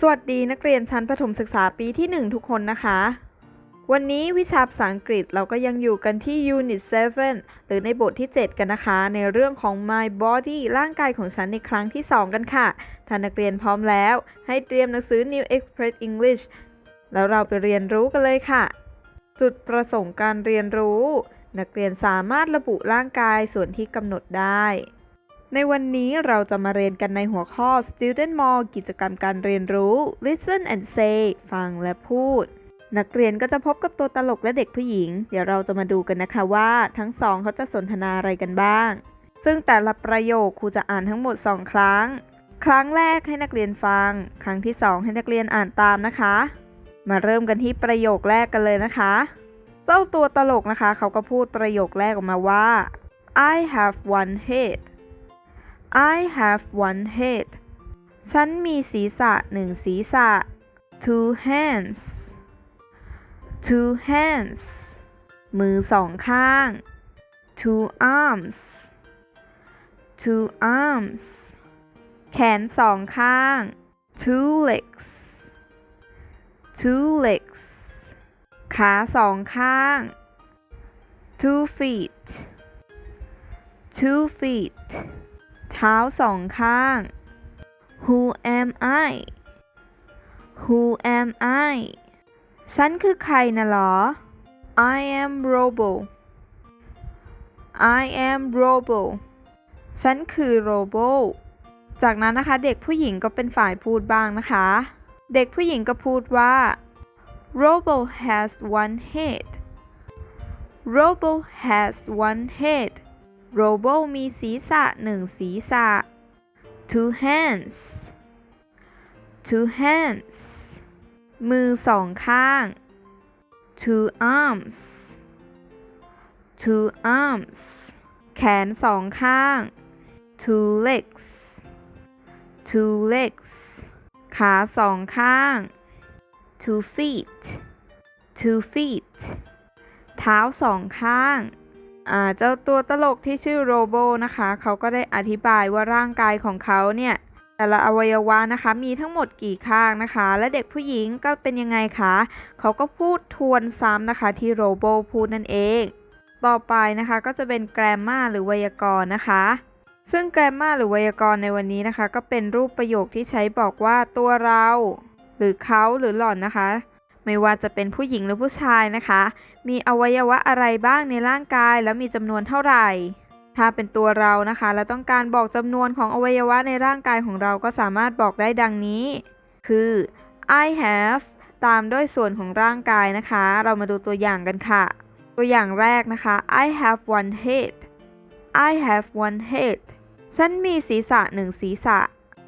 สวัสดีนักเรียนชั้นประถมศึกษาปีที่ 1 ทุกคนนะคะ วันนี้วิชาภาษาอังกฤษเราก็ยังอยู่กันที่ Unit 7 หรือในบทที่ 7 กันนะคะ ในเรื่องของ My Body ร่างกายของฉันในครั้งที่ 2 กันค่ะ ถ้านักเรียนพร้อมแล้ว ให้เตรียมหนังสือ New Express English แล้วเราไปเรียนรู้กันเลยค่ะ จุดประสงค์การเรียนรู้ นักเรียนสามารถระบุร่างกายส่วนที่กำหนดได้ ในวันนี้เราจะมาเรียนกันในหัวข้อ Student More กิจกรรมการเรียนรู้ Listen and Say ฟังและพูด นักเรียนก็จะพบกับตัวตลกและเด็กผู้หญิง เดี๋ยวเราจะมาดูกันนะคะว่าทั้งสองเขาจะสนทนาอะไรกันบ้าง ซึ่งแต่ละประโยคครูจะอ่านทั้งหมด 2 ครั้ง ครั้งแรกให้นักเรียนฟัง ครั้งที่ 2 ให้นักเรียนอ่านตามนะคะ มาเริ่มกันที่ประโยคแรกกันเลยนะคะ เจ้าตัวตลกนะคะ เขาก็พูดประโยคแรกออกมาว่า I have one head I have one head ฉันมีศีรษะหนึ่งศีรษะ two hands two hands มือสองข้าง two arms two arms แขนสองข้าง two legs two legs ขาสองข้าง two feet two feet เท้าสองข้าง Who am I Who am I ฉันคือใครนะหรอ I am Robo I am Robo ฉันคือโรโบจากนั้นนะคะเด็กผู้หญิงก็เป็นฝ่ายพูดบ้างนะคะ เด็กผู้หญิงก็พูดว่า Robo has one head Robo has one head โรโบมีศีรษะหนึ่งศีรษะ two hands two hands มือสองข้าง two arms two arms แขนสองข้าง two legs two legs ขาสองข้าง two feet two feet เท้าสองข้าง เจ้าตัวตลกที่ชื่อโรโบนะคะ เขาก็ได้อธิบายว่าร่างกายของเขาเนี่ย แต่ละอวัยวะนะคะ มีทั้งหมดกี่ข้างนะคะ และเด็กผู้หญิงก็เป็นยังไงคะ เขาก็พูดทวนซ้ำนะคะ ที่โรโบพูดนั่นเอง ต่อไปนะคะก็จะเป็นแกรมมาหรือไวยากรณ์นะคะ ซึ่งแกรมมาหรือไวยากรณ์ในวันนี้นะคะ ก็เป็นรูปประโยคที่ใช้บอกว่าตัวเรา หรือเขาหรือหล่อนนะคะ ไม่ว่าจะเป็นผู้หญิงหรือผู้ชายนะคะ มีอวัยวะอะไรบ้างในร่างกาย แล้วมีจำนวนเท่าไหร่ ถ้าเป็นตัวเรานะคะ แล้วต้องการบอกจำนวนของอวัยวะในร่างกายของเราก็สามารถบอกได้ดังนี้ คือ I have ตามด้วยส่วนของร่างกายนะคะ เรามาดูตัวอย่างกันค่ะ ตัวอย่างแรกนะคะ I have one head I have one head ฉันมีศีรษะหนึ่งศีรษะ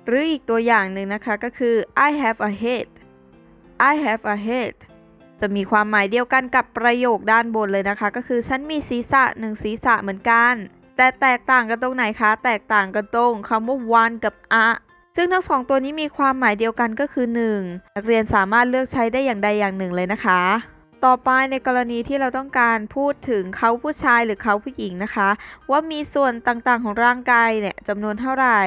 หรืออีกตัวอย่างหนึ่งนะคะก็คือ I have a head I have a head จะมีความหมายเดียวกันกับประโยคด้านบนเลยนะคะ ก็คือฉันมีศีรษะหนึ่งศีรษะเหมือนกัน แต่แตกต่างกันตรงไหนคะ แตกต่างกันตรงคำว่า one กับ a ซึ่งทั้งสองตัวนี้มีความหมายเดียวกันก็คือ 1 นักเรียนสามารถเลือกใช้ได้อย่างใดอย่างหนึ่งเลยนะคะ ต่อไปในกรณีที่เราต้องการพูดถึงเขาผู้ชายหรือเขาผู้หญิงนะคะ ว่ามีส่วนต่างๆของร่างกายเนี่ยจำนวนเท่าไหร่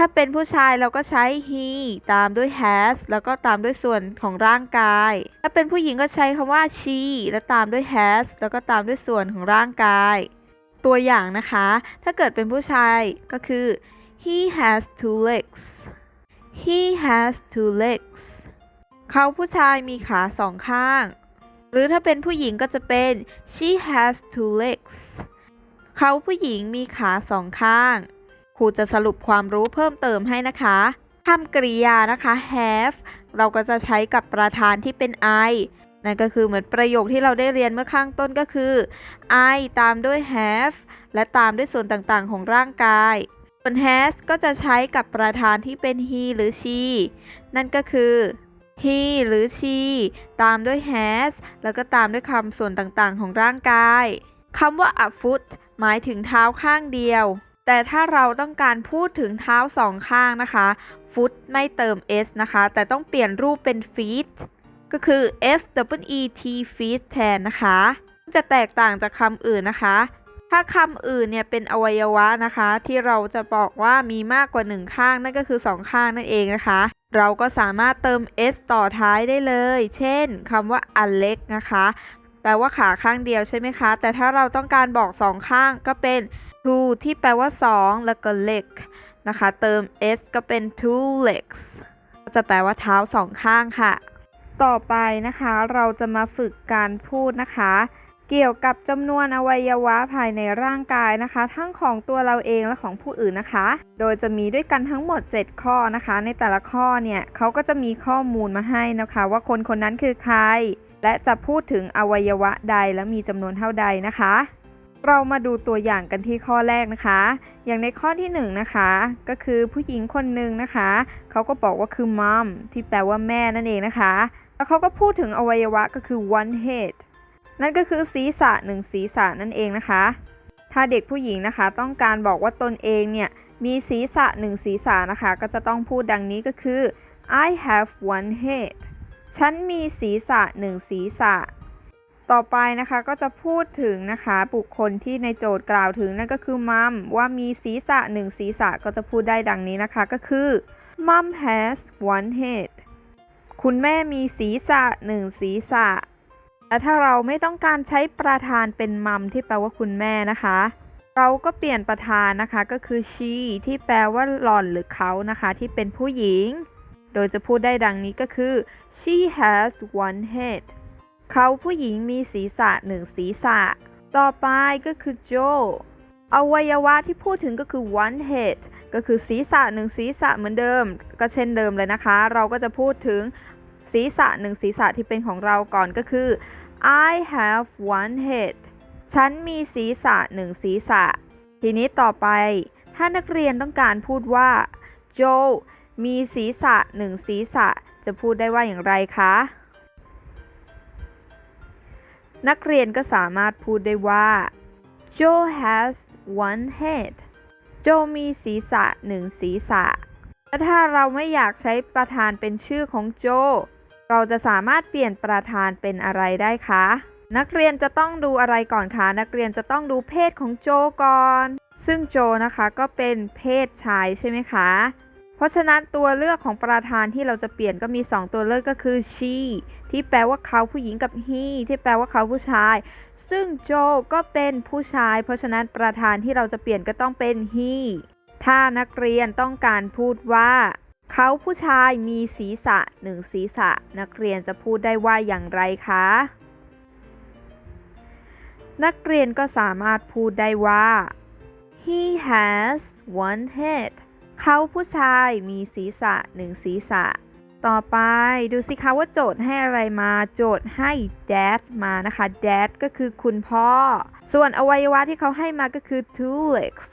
ถ้าเป็นผู้ชายเราก็ใช้ he ตามด้วย has แล้วก็ตามด้วยส่วนของร่างกาย ถ้าเป็นผู้หญิงก็ใช้คำว่า she แล้วตามด้วย has แล้วก็ตามด้วยส่วนของร่างกาย ตัวอย่างนะคะ ถ้าเกิดเป็นผู้ชายก็คือ he has two legs he has two legs เขาผู้ชายมีขาสองข้าง หรือถ้าเป็นผู้หญิงก็จะเป็น she has two legs เขาผู้หญิงมีขาสองข้าง ครูจะสรุปความรู้เพิ่มเติมให้นะคะคำกริยานะคะ have เราก็จะใช้กับประธานที่เป็น I นั่นก็คือเหมือนประโยคที่เราได้เรียนเมื่อข้างต้นก็คือ I ตามด้วย have และตามด้วยส่วนต่างๆ ของร่างกาย ส่วน has ก็จะใช้กับประธานที่เป็น he หรือ she นั่นก็คือ he หรือ she ตามด้วย has แล้วก็ตามด้วยคำส่วนต่างๆ ของร่างกายคำว่า a foot หมายถึงเท้าข้างเดียว แต่ถ้าเราต้องการพูดถึงเท้าสองข้างนะคะ foot ไม่เติม s นะคะ แต่ต้องเปลี่ยนรูปเป็น feet ก็คือ f w e t feet แทนนะคะ จะแตกต่างจากคำอื่นนะคะ ถ้าคำอื่นเนี่ยเป็นอวัยวะนะคะ ที่เราจะบอกว่ามีมากกว่าหนึ่งข้างนั่นก็คือสองข้างนั่นเองนะคะ เราก็สามารถเติม s ต่อท้ายได้เลย เช่นคำว่า a leg นะคะ แปลว่าขาข้างเดียวใช่ไหมคะ แต่ถ้าเราต้องการบอกสองข้างก็เป็น two ที่แปลว่า 2 แล้วก็ leg นะคะ เติม s ก็เป็น two legs ก็จะแปลว่าเท้าสองข้างค่ะ ต่อไปนะคะเราจะมาฝึกการพูดนะคะ เกี่ยวกับจำนวนอวัยวะภายในร่างกายนะคะ ทั้งของตัวเราเองและของผู้อื่นนะคะ โดยจะมีด้วยกันทั้งหมด 7 ข้อนะคะ ในแต่ละข้อเนี่ยเขาก็จะมีข้อมูลมาให้นะคะ ว่าคนคนนั้นคือใคร และจะพูดถึงอวัยวะใดและมีจำนวนเท่าใดนะคะ เรามาดูตัวอย่างกันที่ข้อแรกนะคะ อย่างในข้อที่1นงนะคะก็คือผู้หญิงคนหนึ่งนะคะเขาก็บอกว่าคือ mom ที่แปลว่าแม่นั่นเองนะคะ แล้วเขาก็พูดถึงอวัยวะก็คือ one head นั่นก็คือศีรษะหนึ่งศีรษะนั่นเองนะคะ ถ้าเด็กผู้หญิงนะคะ ต้องการบอกว่าตนเองเนี่ยมีศีรษะหนึ่งศีรษะนะคะ ก็จะต้องพูดดังนี้ก็คือ I have one head ฉันมีศีรษะหนึ่งศีรษะ ต่อไปนะคะก็จะพูดถึงนะคะบุคคลที่ในโจทย์กล่าวถึงนั่นก็คือมัมว่ามีศีรษะหนึ่งศีรษะก็จะพูดได้ดังนี้นะคะก็คือ Mom has one head คุณแม่มีศีรษะหนึ่งศีรษะและถ้าเราไม่ต้องการใช้ประธานเป็นมัมที่แปลว่าคุณแม่นะคะ เราก็เปลี่ยนประธานนะคะก็คือ she ที่แปลว่าหล่อนหรือเขานะคะที่เป็นผู้หญิง โดยจะพูดได้ดังนี้ก็คือ she has one head เขาผู้หญิงมีศีรษะหนึ่งศีรษะ ต่อไปก็คือ Joe อวัยวะที่พูดถึงก็คือ one head ก็คือศีรษะหนึ่งศีรษะเหมือนเดิม ก็เช่นเดิมเลยนะคะ เราก็จะพูดถึงศีรษะหนึ่งศีรษะที่เป็นของเราก่อนก็คือ I have one head ฉันมีศีรษะหนึ่งศีรษะ ทีนี้ต่อไป ถ้านักเรียนต้องการพูดว่า Joe มีศีรษะหนึ่งศีรษะ จะพูดได้ว่าอย่างไรคะ นักเรียนก็สามารถพูดได้ว่า Joe has one head โจมีศีรษะหนึ่งศีรษะและถ้าเราไม่อยากใช้ประธานเป็นชื่อของโจเราจะสามารถเปลี่ยนประธานเป็นอะไรได้คะ นักเรียนจะต้องดูอะไรก่อนคะ นักเรียนจะต้องดูเพศของโจก่อน ซึ่งโจนะคะก็เป็นเพศชายใช่ไหมคะ เพราะฉะนั้นตัวเลือกของประธานที่เราจะเปลี่ยนก็มี 2 ตัวเลือกก็คือ she ที่แปลว่าเขาผู้หญิงกับ he ที่แปลว่าเขาผู้ชาย ซึ่งโจก็เป็นผู้ชาย เพราะฉะนั้นประธานที่เราจะเปลี่ยนก็ต้องเป็น he ถ้านักเรียนต้องการพูดว่า เขาผู้ชายมีศีรษะหนึ่งศีรษะ นักเรียนจะพูดได้ว่าอย่างไรคะ นักเรียนก็สามารถพูดได้ว่า he has one head เขาผู้ชายมีศีรษะหนึ่งศีรษะ ต่อไปดูสิคะว่าโจทย์ให้อะไรมา โจทย์ให้ dad มานะคะ dad ก็คือคุณพ่อ ส่วนอวัยวะที่เขาให้มาก็คือ two legs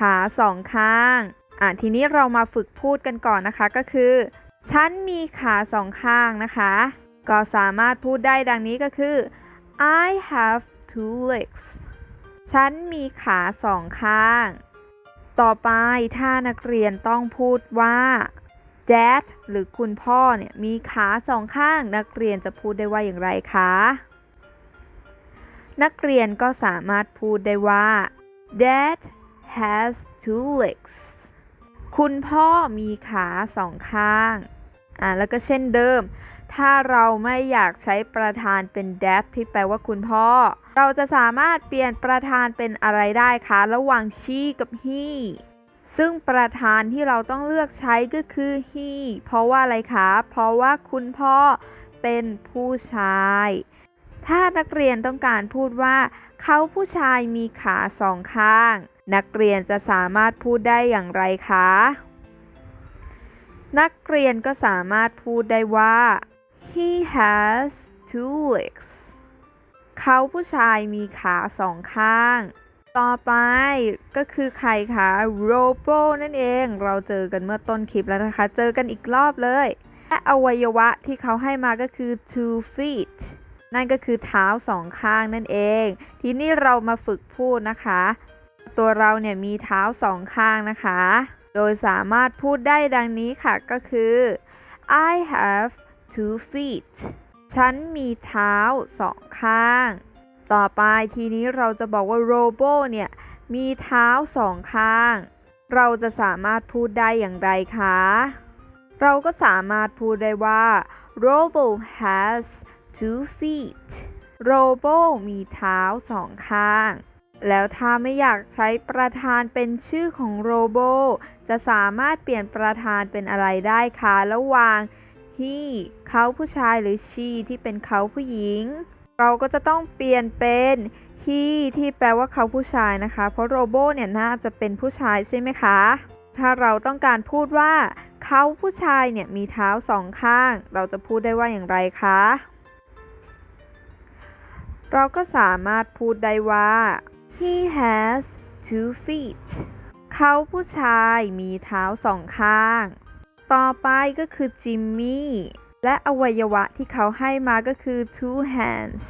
ขาสองข้าง อะทีนี้เรามาฝึกพูดกันก่อนนะคะก็คือ ฉันมีขาสองข้างนะคะ ก็สามารถพูดได้ดังนี้ก็คือ I have two legs ฉันมีขาสองข้าง ต่อไปถ้านักเรียนต้องพูดว่า dad หรือคุณพ่อเนี่ยมีขาสองข้างนักเรียนจะพูดได้ว่าอย่างไรคะ นักเรียนก็สามารถพูดได้ว่า dad has two legs คุณพ่อมีขาสองข้าง อ่าแล้วก็เช่นเดิม ถ้าเราไม่อยากใช้ประธานเป็น dad ที่แปลว่าคุณพ่อ เราจะสามารถเปลี่ยนประธานเป็นอะไรได้คะระหว่าง she กับ he ซึ่งประธานที่เราต้องเลือกใช้ก็คือ he เพราะว่าอะไรคะ เพราะว่าคุณพ่อเป็นผู้ชาย ถ้านักเรียนต้องการพูดว่า เขาผู้ชายมีขาสองข้าง นักเรียนจะสามารถพูดได้อย่างไรคะ นักเรียนก็สามารถพูดได้ว่า he has two legs เขาผู้ชายมีขาสองข้าง ต่อไปก็คือใครคะ Robo นั่นเอง เราเจอกันเมื่อต้นคลิปแล้วนะคะ เจอกันอีกรอบเลย และอวัยวะที่เขาให้มาก็คือ two feet นั่นก็คือเท้าสองข้างนั่นเอง ทีนี้เรามาฝึกพูดนะคะ ตัวเราเนี่ยมีเท้าสองข้างนะคะ โดยสามารถพูดได้ดังนี้ค่ะก็คือ I have two feet ฉันมีเท้าสองข้าง ต่อไปทีนี้เราจะบอกว่า Robo เนี่ย มีเท้าสองข้าง เราจะสามารถพูดได้อย่างไรคะ เราก็สามารถพูดได้ว่า Robo has two feet Robo มีเท้าสองข้าง แล้วถ้าไม่อยากใช้ประธานเป็นชื่อของโรโบ จะสามารถเปลี่ยนประธานเป็นอะไรได้คะระหว่าง he เขาผู้ชายหรือ she ที่เป็นเขาผู้หญิง เราก็จะต้องเปลี่ยนเป็น he ที่แปลว่าเขาผู้ชายนะคะ เพราะโรโบเนี่ยน่าจะเป็นผู้ชายใช่ไหมคะ ถ้าเราต้องการพูดว่า เขาผู้ชายเนี่ยมีเท้าสองข้าง เราจะพูดได้ว่าอย่างไรคะเราก็สามารถพูดได้ว่า he has two feet เขาผู้ชายมีเท้าสองข้าง ต่อไปก็คือจิมมี่ และอวัยวะที่เขาให้มาก็คือ two hands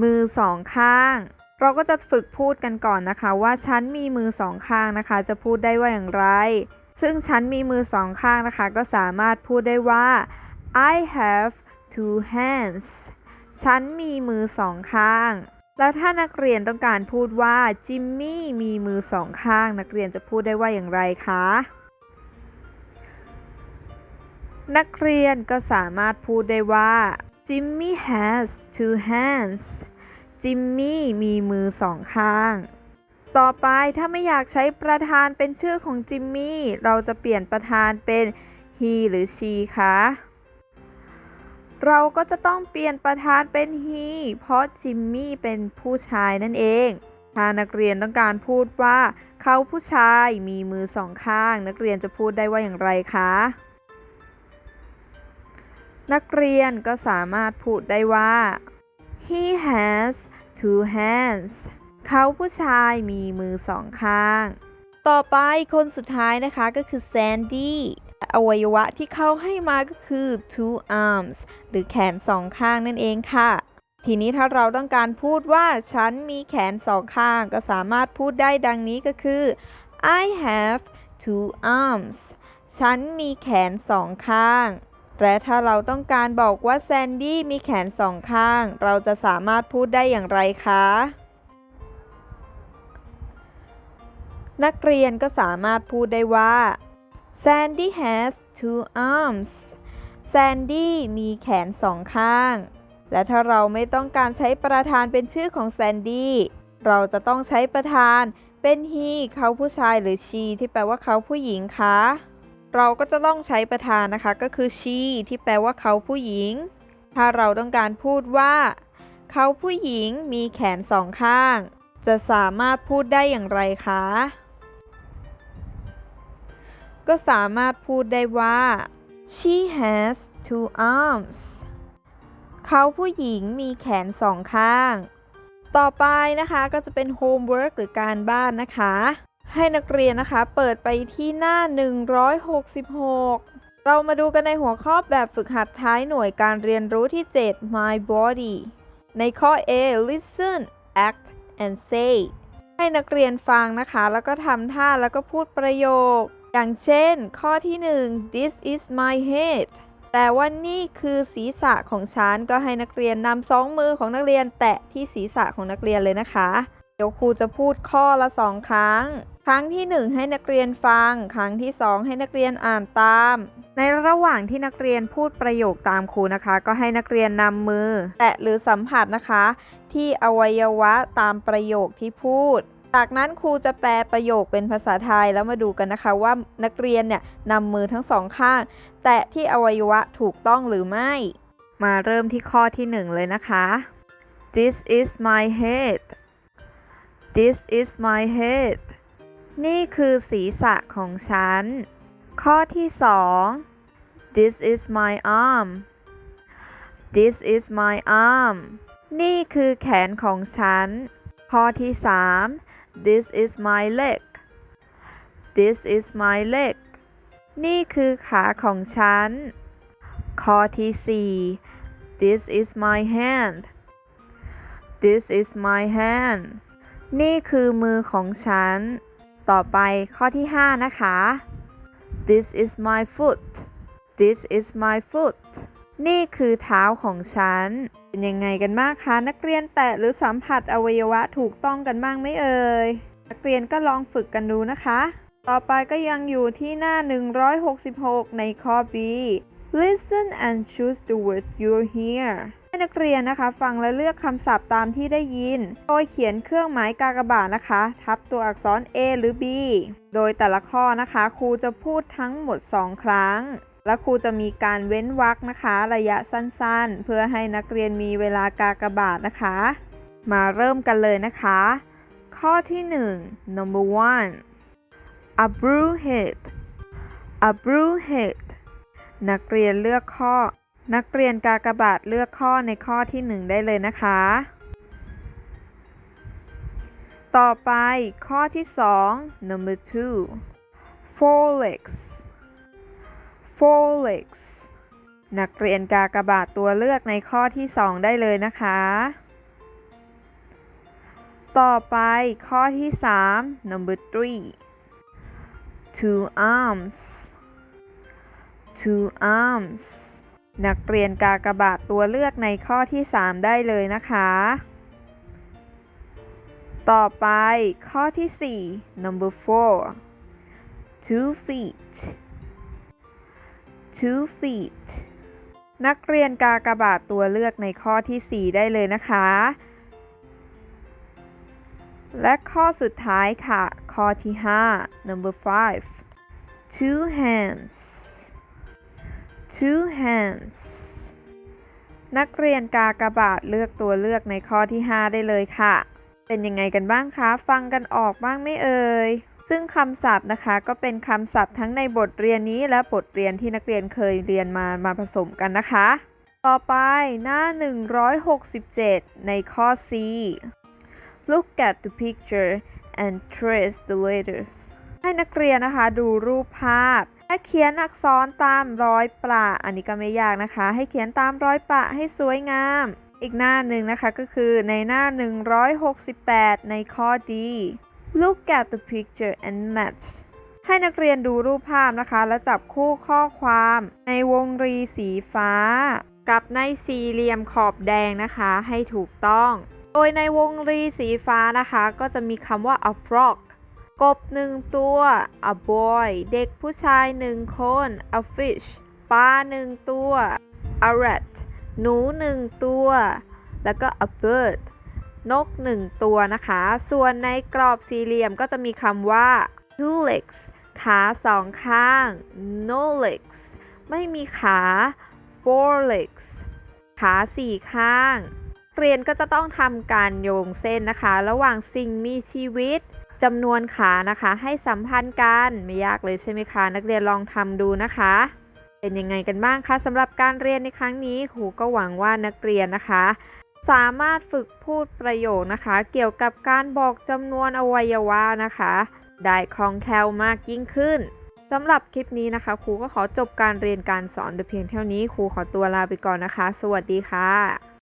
มือสองข้าง เราก็จะฝึกพูดกันก่อนนะคะ ว่าฉันมีมือสองข้างนะคะ จะพูดได้ว่าอย่างไร ซึ่งฉันมีมือสองข้างนะคะ ก็สามารถพูดได้ว่า I have two hands ฉันมีมือสองข้าง แล้วถ้านักเรียนต้องการพูดว่าจิมมี่มีมือสองข้าง นักเรียนจะพูดได้ว่าอย่างไรคะ นักเรียนก็สามารถพูดได้ว่า Jimmy has two hands จิมมี่มีมือสองข้าง ต่อไปถ้าไม่อยากใช้ประธานเป็นชื่อของจิมมี่ เราจะเปลี่ยนประธานเป็น he หรือ she คะ เราก็จะต้องเปลี่ยนประธานเป็น he เพราะจิมมี่เป็นผู้ชายนั่นเอง ถ้านักเรียนต้องการพูดว่า เขาผู้ชายมีมือสองข้าง นักเรียนจะพูดได้ว่าอย่างไรคะ นักเรียนก็สามารถพูดได้ว่า he has two hands เขาผู้ชายมีมือสองข้าง ต่อไปคนสุดท้ายนะคะก็คือ Sandy อวัยวะที่เขาให้มาก็คือ two arms หรือแขนสองข้างนั่นเองค่ะ ทีนี้ถ้าเราต้องการพูดว่า ฉันมีแขนสองข้าง ก็สามารถพูดได้ดังนี้ก็คือ I have two arms ฉันมีแขนสองข้าง และถ้าเราต้องการบอกว่าแซนดี้มีแขนสองข้าง เราจะสามารถพูดได้อย่างไรคะ นักเรียนก็สามารถพูดได้ว่า Sandy has two arms Sandy มีแขนสองข้าง และถ้าเราไม่ต้องการใช้ประธานเป็นชื่อของ Sandy เราจะต้องใช้ประธานเป็น he เขาผู้ชายหรือ she ที่แปลว่าเขาผู้หญิงคะ เราก็จะต้องใช้ประธานนะคะก็คือ she ที่แปลว่าเขาผู้หญิง ถ้าเราต้องการพูดว่า เขาผู้หญิงมีแขนสองข้าง จะสามารถพูดได้อย่างไรคะ ก็สามารถพูดได้ว่า she has two arms เขาผู้หญิงมีแขนสองข้าง ต่อไปนะคะก็จะเป็น homework หรือการบ้านนะคะ ให้นักเรียนนะคะเปิดไปที่หน้า 166 เรามาดูกันในหัวข้อแบบฝึกหัดท้ายหน่วยการเรียนรู้ที่ 7 My Body ในข้อ A listen act and say ให้นักเรียนฟังนะคะ แล้วก็ทำท่าแล้วก็พูดประโยค อย่างเช่น ข้อที่ 1 This is my head แต่ว่านี่คือศีรษะของฉัน ก็ให้นักเรียนนำสองมือของนักเรียน แตะที่ศีรษะของนักเรียนเลยนะคะ เดี๋ยวครูจะพูดข้อละสองครั้ง ครั้งที่ 1 ให้นักเรียนฟัง ครั้งที่ 2 ให้นักเรียนอ่านตาม ในระหว่างที่นักเรียนพูดประโยคตามครูนะคะ ก็ให้นักเรียนนำมือ แตะหรือสัมผัสนะคะ ที่อวัยวะตามประโยคที่พูด จากนั้นครูจะแปลประโยคเป็นภาษาไทยแล้วมาดูกันนะคะว่านักเรียนเนี่ยนำมือทั้งสองข้าง แตะที่อวัยวะถูกต้องหรือไม่ มาเริ่มที่ข้อที่ 1 เลยนะคะ This is my head This is my head นี่คือศีรษะของฉัน ข้อที่ 2 This is my arm This is my arm นี่คือแขนของฉัน ข้อที่ 3 This is my leg This is my leg นี่คือขาของฉัน ข้อที่ 4 This is my hand This is my hand นี่คือมือของฉัน ต่อไปข้อที่ 5 นะคะ This is my foot This is my foot นี่คือเท้าของฉัน เป็นยังไงกันบ้างคะนักเรียนแตะหรือสัมผัสอวัยวะถูกต้องกันบ้างไหมเอ่ยนักเรียนก็ลองฝึกกันดูนะคะ ต่อไปก็ยังอยู่ที่หน้า 166 ในข้อ B Listen and choose the words you hear ให้นักเรียนนะคะ ฟังและเลือกคำศัพท์ตามที่ได้ยิน โดยเขียนเครื่องหมายกากบาทนะคะ ทับตัวอักษร A หรือ B โดยแต่ละข้อนะคะ ครูจะพูดทั้งหมด 2 ครั้ง และครูจะมีการเว้นวรรคนะคะ ระยะสั้นๆ เพื่อให้นักเรียนมีเวลากากบาทนะคะ มาเริ่มกันเลยนะคะ ข้อที่ 1 number one a blue head a blue head นักเรียนเลือกข้อ นักเรียนกากบาทเลือกข้อในข้อที่ 1 ได้เลยนะคะ ต่อไปข้อที่ 2 number two four legs four legs นักเรียนกากบาทตัวเลือกในข้อที่ 2 ได้เลยนะคะ ต่อไปข้อที่ 3 number three two arms two arms นักเรียนกากบาทตัวเลือกในข้อที่ 3 ได้เลยนะคะ ต่อไปข้อที่ 4 number four two feet two feet นักเรียนกากบาทตัวเลือกในข้อที่ 4 ได้เลยนะคะ และข้อสุดท้ายค่ะ ข้อที่ 5 number five two hands two hands นักเรียนกากบาทเลือกตัวเลือกในข้อที่ 5 ได้เลยค่ะ เป็นยังไงกันบ้างคะ ฟังกันออกบ้างไม่เอ่ย ซึ่งคำศัพท์นะคะก็เป็นคำศัพท์ทั้งในบทเรียนนี้และบทเรียนที่นักเรียนเคยเรียนมามาผสมกันนะคะ ต่อไปหน้า 167 ในข้อ C Look at the picture and trace the letters ให้นักเรียนนะคะดูรูปภาพและเขียนอักษรตามรอยประอันนี้ก็ไม่ยากนะคะ ให้เขียนตามรอยประให้สวยงาม อีกหน้าหนึ่งนะคะก็คือในหน้า 168 ในข้อ D Look at the picture and match ให้นักเรียนดูรูปภาพนะคะ แล้วจับคู่ข้อความในวงรีสีฟ้า กับในสี่เหลี่ยมขอบแดงนะคะให้ถูกต้อง โดยในวงรีสีฟ้านะคะ ก็จะมีคำว่า a frog กบหนึ่งตัว a boy เด็กผู้ชายหนึ่งคน a fish ปลาหนึ่งตัว a rat หนูหนึ่งตัว แล้วก็ a bird นกหนึ่งตัวนะคะ ส่วนในกรอบสี่เหลี่ยมก็จะมีคำว่า two legs ขาสองข้าง no legs ไม่มีขา four legs ขาสี่ข้าง เรียนก็จะต้องทำการโยงเส้นนะคะ ระหว่างสิ่งมีชีวิตจำนวนขานะคะ ให้สัมพันธ์กันไม่ยากเลยใช่ไหมคะ นักเรียนลองทำดูนะคะ เป็นยังไงกันบ้างคะสำหรับการเรียนในครั้งนี้ครูก็หวังว่านักเรียนนะคะ สามารถฝึกพูดประโยคนะคะ เกี่ยวกับการบอกจำนวนอวัยวะนะคะ ได้คล่องแคล่วมากยิ่งขึ้นสำหรับคลิปนี้นะคะ ครูก็ขอจบการเรียนการสอนเพียงเท่านี้ ครูขอตัวลาไปก่อนนะคะ สวัสดีค่ะ